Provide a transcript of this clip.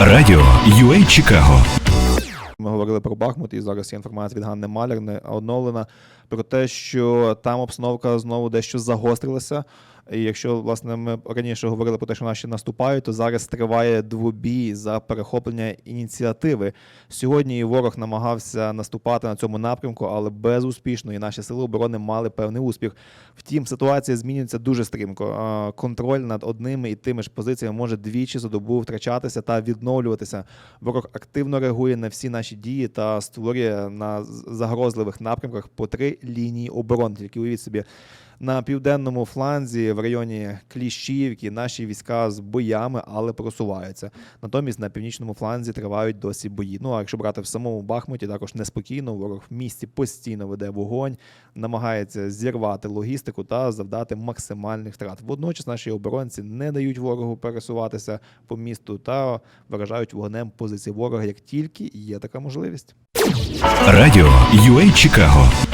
Радіо UA Чикаго. Ми говорили про Бахмут, і зараз є інформація від Ганни Маляр не оновлена про те, що там обстановка знову дещо загострилася. І якщо власне ми раніше говорили про те, що наші наступають, то зараз триває двобій за перехоплення ініціативи. Сьогодні ворог намагався наступати на цьому напрямку, але безуспішно. І наші сили оборони мали певний успіх. Втім, ситуація змінюється дуже стрімко. Контроль над одними і тими ж позиціями може двічі за добу втрачатися та відновлюватися. Ворог активно реагує на всі наші дії та створює на загрозливих напрямках по три лінії оборони. Тільки уявіть собі. На південному фланзі в районі Кліщіївки наші війська з боями, але просуваються. Натомість на північному фланзі тривають досі бої. Ну а якщо брати в самому Бахмуті, також неспокійно. Ворог в місті постійно веде вогонь, намагається зірвати логістику та завдати максимальних втрат. Водночас наші оборонці не дають ворогу пересуватися по місту та виражають вогнем позиції ворога, як тільки є така можливість. Радіо UA Чикаго